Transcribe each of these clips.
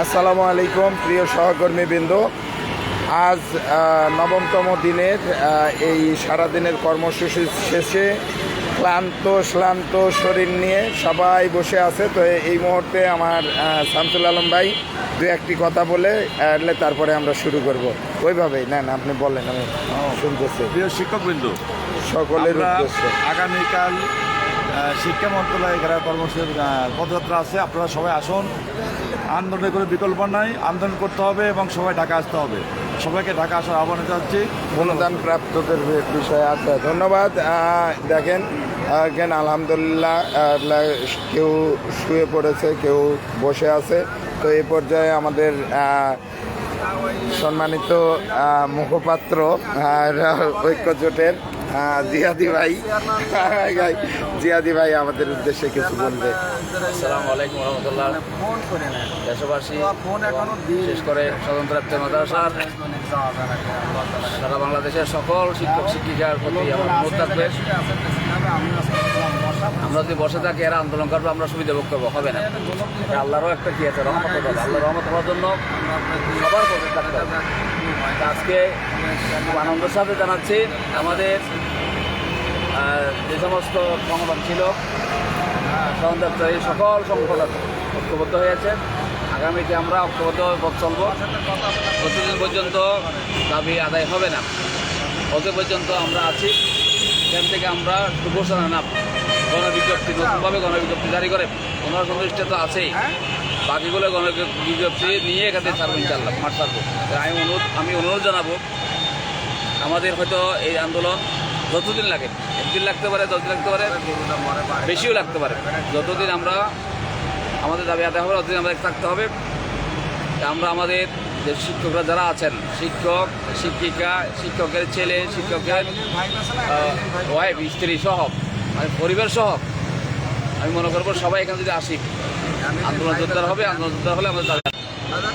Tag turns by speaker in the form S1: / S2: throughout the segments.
S1: আসসালামু আলাইকুম প্রিয় সহকর্মীবৃন্দ। আজ নবমতম দিনের এই সারাদিনের কর্মসূচি শেষে ক্লান্ত শ্লান্ত শরীর নিয়ে সবাই বসে আছে। তো এই মুহূর্তে আমার শামসুল আলম ভাই দু একটি কথা বলে আহ, তারপরে আমরা শুরু করব। ওইভাবেই না না আপনি বলেন আমি শুনতেছি।
S2: প্রিয় শিক্ষকবৃন্দ
S1: সকলের উদ্দেশ্যে।
S2: আগামীকাল শিক্ষা মন্ত্রণালয় এখানে কর্মসূচির পদযাত্রা আছে আপনারা সবাই আসুন। আন্দোলনের কোনো বিকল্প নাই, আন্দোলন করতে হবে এবং সবাই ঢাকা আসতে হবে। সবাইকে ঢাকা আসার আহ্বান চাচ্ছি
S1: অনুদান প্রাপ্তদের বিষয়ে আছে। ধন্যবাদ। দেখেন এখান আলহামদুলিল্লাহ কেউ শুয়ে পড়েছে, কেউ বসে আছে। তো এই পর্যায়ে আমাদের সম্মানিত মুখপাত্র ঐক্য জোটের জিয়াদি ভাই। জিয়াদি ভাই আমাদের উদ্দেশ্যে কিছু বলবে।
S3: আসসালামু আলাইকুম রহমতুল্লাহ। দেশবাসী, বিশেষ করে স্বতন্ত্র মাদ্রাসার সারা বাংলাদেশের সকল শিক্ষক, শিক্ষিকার প্রতি আমার অনুরোধ থাকবে। আমরা যদি বসে থাকি, এরা আন্দোলন করবে, আমরা সুবিধা ভোগ করব, হবে না। আল্লাহরও একটা কি আছে? রহমত আল্লাহ রহমত হওয়ার জন্য সবার প্রতি থাকতে আজকে খুব আনন্দের সাথে জানাচ্ছি, আমাদের যে সমস্ত সংগঠন ছিল এই সকল সংগঠন ঐক্যবদ্ধ হয়েছে আগামীতে আমরা ঐক্যবদ্ধ পথ চলব। প্রতিদিন পর্যন্ত দাবি আদায় হবে না। অত পর্যন্ত আমরা আছি। এখান থেকে আমরা ঘোষণা না গণবিজ্ঞপ্তি নতুনভাবে গণবিজ্ঞপ্তি জারি করে ওনার সন্তুষ্ট তো আছেই। বাকিগুলো গণবিজ্ঞপ্তি নিয়ে এখান ছাড়বো ইনশাল্লাহ মাঠ ছাড়বো। আমি অনুরোধ আমি অনুরোধ জানাব আমাদের হয়তো এই আন্দোলন যতদিন লাগে একদিন লাগতে পারে দশ দিন লাগতে পারে বেশিও লাগতে পারে। যতদিন আমরা আমাদের দাবি আদায় হবে ততদিন আমাদের থাকতে হবে। আমরা আমাদের যে শিক্ষকরা যারা আছেন শিক্ষক শিক্ষিকা শিক্ষকের ছেলে শিক্ষকের ওয়াইফ স্ত্রী সহ মানে পরিবার সহ, আমি মনে করব সবাই এখানে যদি আসি, আন্দোলন জোরদার হবে, আন্দোলন জোরদার হলে আমাদের দাবি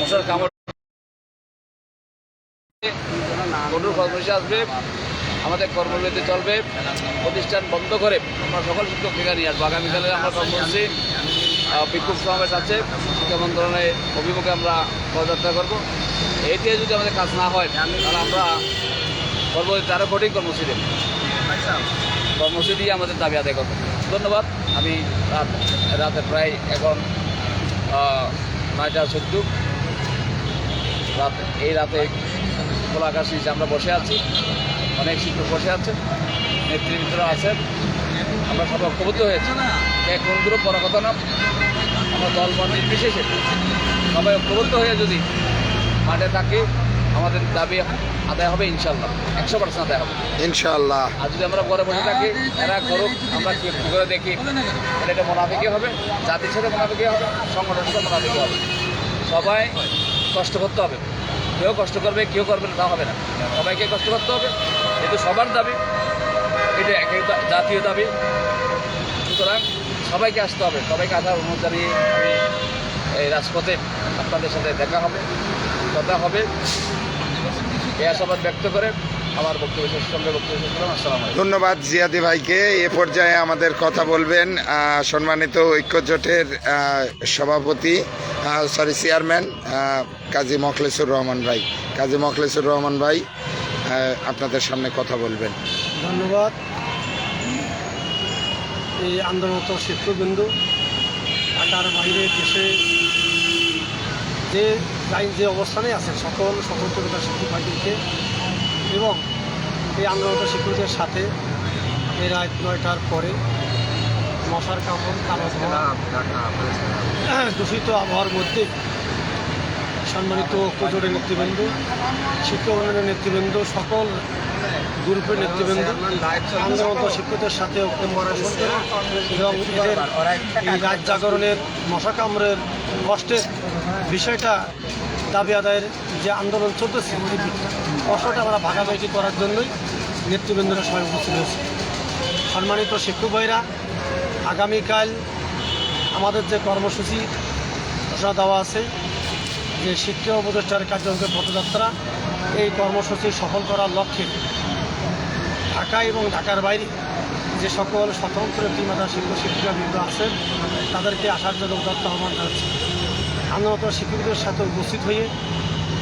S3: মশার কামড় কঠোর কর্মসূচি আসবে, আমাদের কর্মবিরতি চলবে, প্রতিষ্ঠান বন্ধ করে আমরা সকল শিক্ষক থেকে নিয়ে আসব। আগামীকালে আমরা কর্মসূচি বিক্ষোভ সমাবেশ আছে, শিক্ষা মন্ত্রণালয়ের অভিমুখে আমরা পদযাত্রা করব। এতে যদি আমাদের কাজ না হয়, তাহলে আমরা পরবর্তীতে আরও কঠিন কর্মসূচি দেব। কর্মসূচি আমাদের দাবি আদায় করব। ধন্যবাদ। আমি রাত, রাতে প্রায় এখন নয়টা চোদ্দ। রাত, এই রাতে খোলা আকাশ নিচে আমরা বসে আছি। অনেক শিক্ষক বসে আছে নেতৃবৃন্দরা আছেন। আমরা সব ঐক্যবদ্ধ হয়েছি। এক গ্রুপ বড় কথা না। আমরা দল নির্বিশেষে সবাই ঐক্যবদ্ধ হয়ে যদি মাঠে থাকি আমাদের দাবি আদায় হবে ইনশাল্লাহ একশো পার্সেন্ট আদায় হবে।
S1: ইনশাল্লাহ
S3: আর যদি আমরা ঘরে বসে থাকি এরা করুক আমরা কি করে দেখি তাহলে এটা মোনাফিকি হবে জাতির সাথে মোনাফিকি হবে সংগঠনের সাথে মোনাফিকি হবে। সবাই কষ্ট করতে হবে। কেউ কষ্ট করবে কেউ করবে না তা হবে না। সবাইকে কষ্ট করতে হবে কিন্তু সবার দাবি এটা এক এক জাতীয় দাবি। সুতরাং সবাইকে আসতে হবে। সবাইকে আসার অনুযায়ী আমি এই রাজপথে আপনাদের সাথে দেখা হবে। কথা হবে। এই আশাবাদ ব্যক্ত করে আমার বক্তব্য শেষ সঙ্গে বক্তব্য শেষ করলাম। আসসালামু আলাইকুম।
S1: ধন্যবাদ জিয়াদি ভাইকে। এ পর্যায়ে আমাদের কথা বলবেন সম্মানিত ঐক্য জোটের সভাপতি সরি চেয়ারম্যান কাজী মখলেসুর রহমান ভাই। কাজী মখলেসুর রহমান ভাই আপনাদের সামনে কথা বলবেন।
S4: ধন্যবাদ। এই আন্দোলনত শিক্ষকবিন্দু ঢাকার বাইরে দেশে যে যাই যে অবস্থানে আছেন সকল স্বতন্ত্রতা শিক্ষক ভাইদেরকে এবং এই আন্দোলনত শিক্ষকদের সাথে এই রাত নয়টার পরে মশার কামড় দূষিত আবহাওয়ার মধ্যে সম্মানিত ঐক্যজোটের নেতৃবৃন্দ শিক্ষক উন্নয়নের নেতৃবৃন্দ সকল গ্রুপের নেতৃবৃন্দ আন্দোলনত শিক্ষকদের সাথে এবং এদের এই রাত জাগরণের মশা কামড়ের কষ্টের বিষয়টা দাবি আদায়ের যে আন্দোলন চলতেছে কষ্টটা আমরা ভাগাভাগি করার জন্যই নেতৃবৃন্দরা সবাই উপস্থিত হয়েছে। সম্মানিত শিক্ষক ভাইরা, আগামীকাল আমাদের যে কর্মসূচি ঘোষণা দেওয়া আছে, যে শিক্ষা উপদেষ্টার কার্যক্রমের পথযাত্রা এই কর্মসূচি সফল করার লক্ষ্যে ঢাকা এবং ঢাকার বাইরে যে সকল স্বতন্ত্র টিমাদা শিক্ষক শিক্ষিকাবৃন্দ আছেন, তাদেরকে আসার জন্য উদাত্ত আহ্বান জানাচ্ছি। আন্দোলনরত শিক্ষকদের সাথে উপস্থিত হয়ে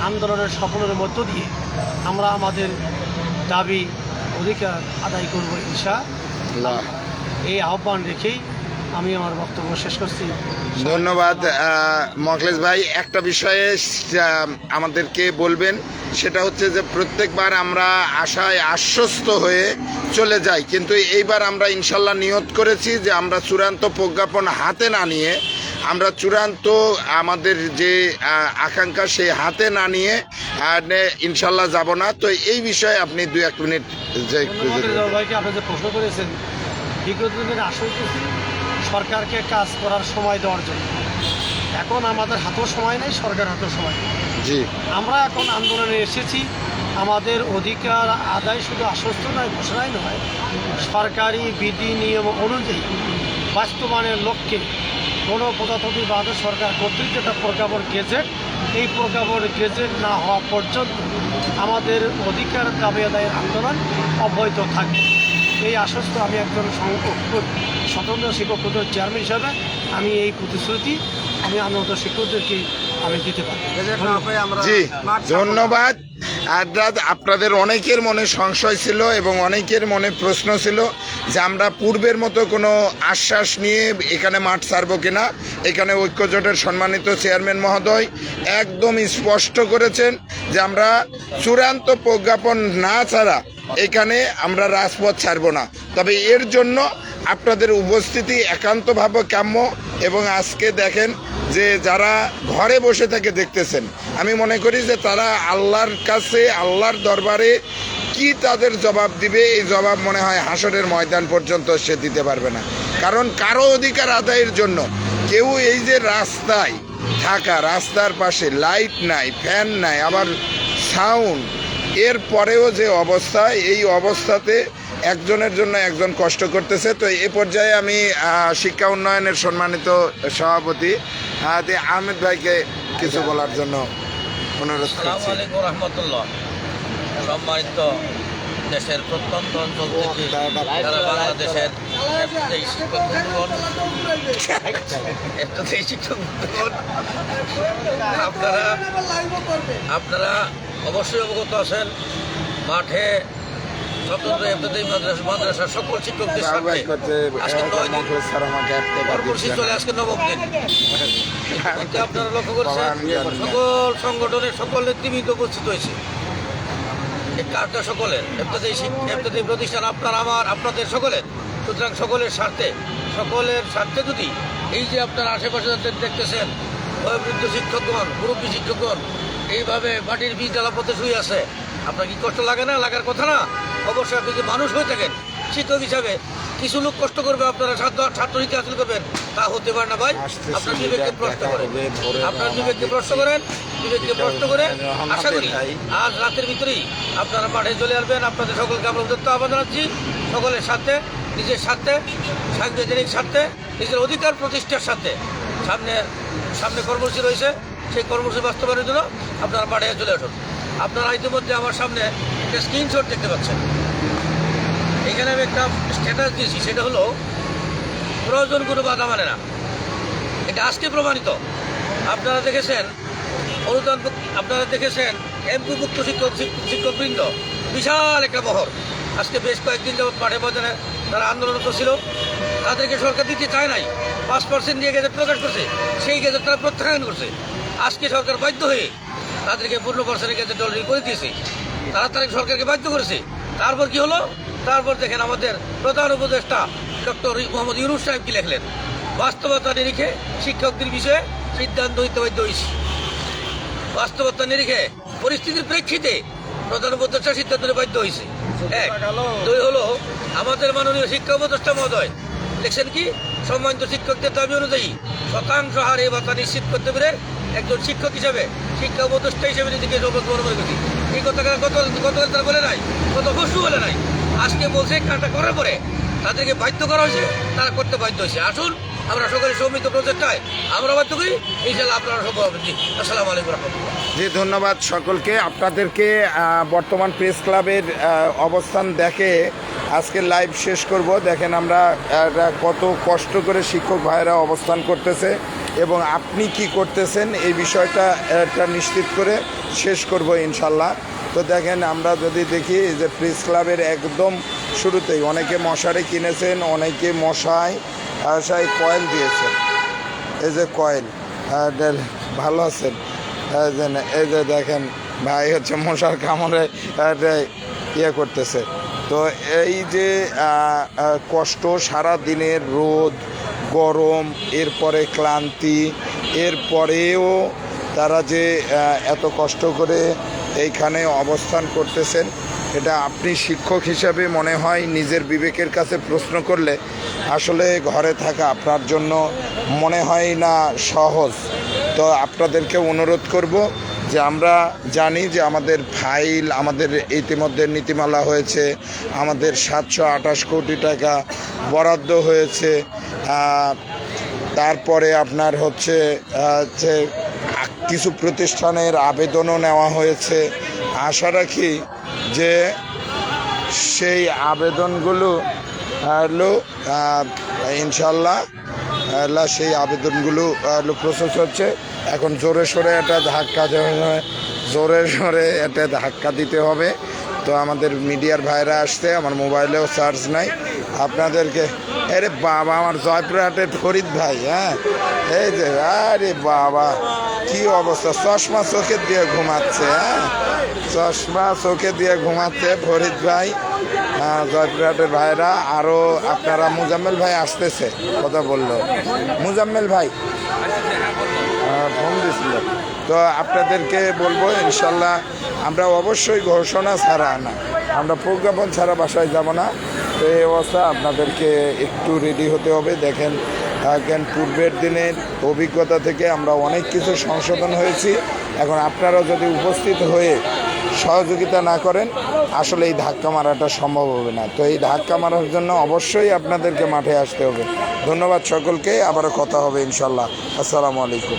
S4: আন্দোলনের সফলের মধ্য দিয়ে আমরা আমাদের দাবি অধিকার আদায় করব ইনশা এই আহ্বান রেখেই আমি আমার বক্তব্য শেষ করছি।
S1: ধন্যবাদ মখলেশ ভাই। একটা বিষয়ে আমাদেরকে বলবেন সেটা হচ্ছে যে প্রত্যেকবার আমরা আশায় আশ্বস্ত হয়ে চলে যাই। কিন্তু এইবার আমরা ইনশাল্লাহ নিয়ত করেছি যে আমরা চূড়ান্ত প্রজ্ঞাপন হাতে না নিয়ে আমরা চূড়ান্ত আমাদের যে আকাঙ্ক্ষা সেই হাতে না নিয়ে ইনশাল্লাহ যাব না। তো এই বিষয়ে আপনি দু এক মিনিট যে
S4: প্রশ্ন করেছেন বিগত দিনের আশা করছি সরকারকে কাজ করার সময় দেওয়ার জন্য। এখন আমাদের হাতেও সময় নেই সরকার হাতেও সময় নেই।
S1: জি।
S4: আমরা এখন আন্দোলনে এসেছি। আমাদের অধিকার আদায় শুধু আশ্বস্ত নয় ঘোষণাই নয়। সরকারি বিধি নিয়ম অনুযায়ী বাস্তবায়নের লক্ষ্যে কোনো প্রজাতন্ত্রী বাদে সরকার কর্তৃক যেটা প্রজ্ঞাপন গেজেট। এই প্রজ্ঞাপন গেজেট না হওয়া পর্যন্ত আমাদের অধিকার দাবি আদায়ের আন্দোলন অব্যাহত থাকবে। এই আশ্বস্ত আমি একজন স্বতন্ত্র শিক্ষক পরিষদের চেয়ারম্যান হিসাবে আমি এই প্রতিশ্রুতি আমি আন্দোলন শিক্ষকদেরকে আমি দিতে পারি
S1: ধন্যবাদ। রাত আপনাদের অনেকের মনে সংশয় ছিল এবং অনেকের মনে প্রশ্ন ছিল যে আমরা পূর্বের মতো কোনো আশ্বাস নিয়ে এখানে মাঠ ছাড়বো কিনা। এখানে ঐক্যজোটের সম্মানিত চেয়ারম্যান মহোদয় একদম স্পষ্ট করেছেন যে আমরা চূড়ান্ত প্রজ্ঞাপন না ছাড়া এখানে আমরা রাজপথ ছাড়বো না। তবে এর জন্য আপনাদের উপস্থিতি একান্তভাবে কাম্য এবং আজকে দেখেন যে যারা ঘরে বসে থেকে দেখতেছেন, আমি মনে করি যে তারা আল্লাহর কাছে, আল্লাহর দরবারে কি তাদের জবাব দিবে, এই জবাব মনে হয় হাসরের ময়দান পর্যন্ত সে দিতে পারবে না। কারণ কারও অধিকার আদায়ের জন্য কেউ এই যে রাস্তায় থাকা, রাস্তার পাশে লাইট নাই, ফ্যান নাই, আবার সাউন্ড, এর পরেও যে অবস্থা, এই অবস্থাতে একজনের জন্য একজন কষ্ট করতেছে। তো এ পর্যায়ে আমি শিক্ষা উন্নয়নের সম্মানিত সভাপতি আহ, আহমেদ ভাইকে কিছু বলার জন্য অনুরোধ করছি।
S5: সম্মানিত দেশের প্রত্যন্ত অঞ্চল থেকে বাংলাদেশের আপনারা আপনারা অবশ্যই অবগত আছেন। মাঠে স্বতন্ত্র মাদ্রাসা সকল শিক্ষকদের সাথে আজকে নয় দিন।
S1: মখলেস স্যার আমাকে একটা বার
S5: কর্মসূচি
S1: দিচ্ছেন।
S5: চলে আজকে নবম দিন। আপনারা লক্ষ্য করছেন
S1: বাবা, আমি এখন না।
S5: সকল সংগঠনের সকল নেতৃবৃন্দ উপস্থিত হয়েছে। কার্ডটা সকলের এফতাদি প্রতিষ্ঠান আপনার আমার আপনাদের সকলের। সুতরাং সকলের স্বার্থে সকলের স্বার্থে যদি এই যে আপনার আশেপাশে দেখতেছেন বয়োবৃদ্ধ শিক্ষকগণ মুরব্বী শিক্ষকগণ এইভাবে মাটির বীজ জ্বালা পথে শুয়ে আছে আপনার কি কষ্ট লাগে না? লাগার কথা না? অবশ্যই আপনি যে মানুষ হয়ে থাকেন শিক্ষক হিসাবে কিছু লোক কষ্ট করবে আপনারা ছাত্র ছাত্রহিতে হাসিল করবেন তা হতে পারে না ভাই। আপনার বিবেককে প্রশ্ন করেন। আপনার বিবেককে প্রশ্ন করেন বিবেককে প্রশ্ন করে আশা করি আজ রাতের ভিতরেই আপনারা মাঠে চলে আসবেন। আপনাদের সকলকে আমরা উদ্যত্ত আহ্বান জানাচ্ছি। সকলের সাথে নিজের স্বার্থে সাংবিধানিক স্বার্থে নিজের অধিকার প্রতিষ্ঠার সাথে সামনে সামনে কর্মসূচি রয়েছে। সেই কর্মসূচি বাস্তবায়নের জন্য আপনারা মাঠে চলে আসুন। আপনারা ইতিমধ্যে আমার সামনে একটা স্ক্রিনশট দেখতে পাচ্ছেন। এখানে আমি একটা স্ট্যাটাস দিয়েছি, সেটা হলো প্রয়োজন কোনো বাধা মানে না। এটা আজকে প্রমাণিত। আপনারা দেখেছেন, অনুদান আপনারা দেখেছেন এমপিভুক্ত শিক্ষক শিক্ষক- শিক্ষকবৃন্দ, বিশাল একটা বহর। আজকে বেশ কয়েকদিন যাবৎ মাঠে ময়দানে তারা আন্দোলনরত ছিল। তাদেরকে সরকার দিতে চায় নাই। পাঁচ পার্সেন্ট দিয়ে গেজেট প্রকাশ করছে, সেই গেজেট তারা প্রত্যাখ্যান করছে। আজকে সরকার বাধ্য হয়ে তাদেরকে পূর্ণ পার্সেন্টের গেজেট অলরেডি করে দিয়েছে। তারা তারা সরকারকে বাধ্য করেছে। তারপর কি হলো? তারপর দেখেন আমাদের প্রধান উপদেষ্টা ডক্টর মোহাম্মদ ইউনুস সাহেব কি লেখলেন? বাস্তবতা নিরিখে শিক্ষকদের বিষয়ে সিদ্ধান্ত হইতে বাধ্য হয়েছে বাস্তবতা নিরিখে পরিস্থিতির প্রেক্ষিতে প্রধান উপদেষ্টা সিদ্ধান্ত নিতে বাধ্য হয়েছে এক, দুই হলো আমাদের মাননীয় শিক্ষা উপদেষ্টা মহোদয় লিখছেন কি? সম্মানিত শিক্ষকদের দাবি অনুযায়ী শতাংশ হারে ভাতা নিশ্চিত করতে পেরে একজন শিক্ষক হিসাবে, শিক্ষা উপদেষ্টা হিসেবে নিজেকে সৌভাগ্যবান মনে এই গত গতকাল তারা বলে নাই? গত পরশু বলে নাই? আজকে বলছে কাজটা করার পরে তাদেরকে বাধ্য করা হয়েছে, তারা করতে বাধ্য হয়েছে। আসুন, আমরা সকলে সৌমিত প্রচেষ্টায় আমরা বাধ্য করি ইনশাল্লাহ আপনারা সফল হবেন জি আসসালামু আলাইকুম রহমতুল্লাহ।
S1: জি, ধন্যবাদ সকলকে। আপনাদেরকে বর্তমান প্রেস ক্লাবের অবস্থান দেখে আজকে লাইভ শেষ করব। দেখেন আমরা কত কষ্ট করে শিক্ষক ভাইয়েরা অবস্থান করতেছে এবং আপনি কি করতেছেন এই বিষয়টা নিশ্চিত করে শেষ করব ইনশাল্লাহ তো দেখেন, আমরা যদি দেখি যে প্রেস ক্লাবের একদম শুরুতেই অনেকে মশারি কিনেছেন, অনেকে মশাই আশায় কয়েল দিয়েছেন। এই যে কয়েল ভালো আছেন? এই যে দেখেন, ভাই হচ্ছে মশার কামড়ে ইয়ে করতেছে। তো এই যে কষ্ট, সারা দিনের রোদ, গরম, এরপরে ক্লান্তি, এরপরেও তারা যে এত কষ্ট করে এইখানে অবস্থান করতেছেন। এটা আপনি শিক্ষক হিসাবে মনে হয় নিজের বিবেকের কাছে প্রশ্ন করলে আসলে ঘরে থাকা আপনার জন্য মনে হয় না সহজ। তো আপনাদেরকে অনুরোধ করব যে আমরা জানি যে আমাদের ফাইল, আমাদের ইতিমধ্যে নীতিমালা হয়েছে, আমাদের সাতশো আঠাশ কোটি টাকা বরাদ্দ হয়েছে তারপরে আপনার হচ্ছে যে কিছু প্রতিষ্ঠানের আবেদনও নেওয়া হয়েছে। আশা রাখি যে সেই আবেদনগুলো হলো ইনশাল্লাহ সেই আবেদনগুলো প্রসেস হচ্ছে। এখন জোরে সোরে একটা ধাক্কা জোরে সোরে একটা ধাক্কা দিতে হবে। তো আমাদের মিডিয়ার ভাইরা আসতে আমার মোবাইলেও চার্জ নাই। আপনাদেরকে, আরে বাবা, আমার জয়পুরহাটের ফরিদ ভাই হ্যাঁ? এই যে, আরে বাবা। কি অবস্থা? চশমা চোখে দিয়ে ঘুমাচ্ছে হ্যাঁ? চশমা চোখে দিয়ে ঘুমাচ্ছে ফরিদ ভাই জয়পুরহাটের ভাইরা। আরও আপনারা মুজাম্মেল ভাই আসতেছে, কথা বলল। মুজাম্মেল ভাই ফোন দিছিল। তো আপনাদেরকে বলব, ইনশাল্লাহ আমরা অবশ্যই ঘোষণা ছাড়া না, আমরা প্রজ্ঞাপন ছাড়া বাসায় যাব না। তো এই অবস্থা আপনাদেরকে একটু রেডি হতে হবে। দেখেন দেখেন পূর্বের দিনের অভিজ্ঞতা থেকে আমরা অনেক কিছু সংশোধন হয়েছি। এখন আপনারা যদি উপস্থিত হয়ে সহযোগিতা না করেন, আসলে এই ধাক্কা মারাটা সম্ভব হবে না। তো এই ধাক্কা মারার জন্য অবশ্যই আপনাদেরকে মাঠে আসতে হবে। ধন্যবাদ সকলকে। আবারও কথা হবে ইনশাল্লাহ। আসসালামু আলাইকুম।